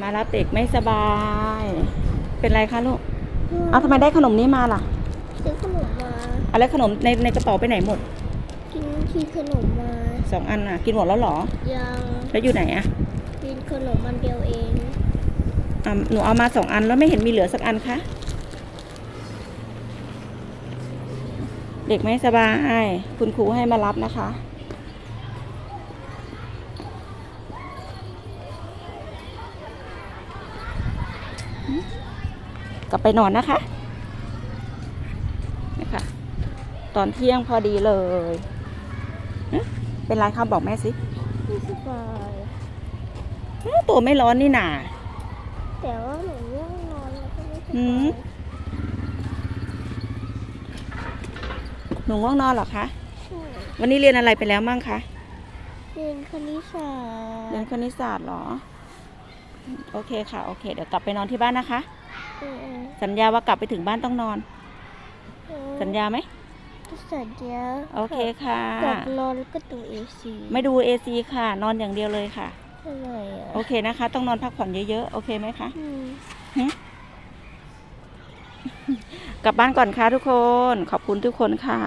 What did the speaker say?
มารับเด็กไม่สบาย เป็นไรคะลูก เอาทำไมได้ขนมนี้มาล่ะ ซื้อขนมมาเอาแล้วขนมในในกระเป๋าไปไหนหมด กินกินขนมมาสองอันอะ กินหมดแล้วเหรอ ยังแล้วอยู่ไหนอะ กินขนมมันเดียวเองอะหนูเอามาสองอันแล้วไม่เห็นมีเหลือสักอันคะ เด็กไม่สบาย คุณครูให้มารับนะคะ กลับไปนอนนะคะนะคะตอนเที่ยงพอดีเลยหึเป็นไรคะบอกแม่สิไม่สบายหึตัวไม่ร้อนนี่หนาแต่ว่าหนูง่วงนอนแล้วก็ไม่สหืบามยหนูง่วงนอนเหรอคะใช่วันนี้เรียนอะไรไปแล้วมั่งคะเรียนคณิตศาสตร์เรียนคณิตศาสตร์เหรอ โอเคค่ะ โอเค เดี๋ยวกลับไปนอนที่บ้านนะคะเออสัญญาว่ากลับไปถึงบ้านต้องนอนเออสัญญาไหม สัญญาโอเคค่ะกับนอนแล้วก็ดูเอซีไม่ดูเอซีค่ะ นอนอย่างเดียวเลยค่ะทำไมอะโอเคนะคะ ต้องนอนพักผ่อนเยอะๆ โอเคไหมคะ อืม กลับบ้านก่อนค่ะทุกคน ขอบคุณทุกคนค่ะ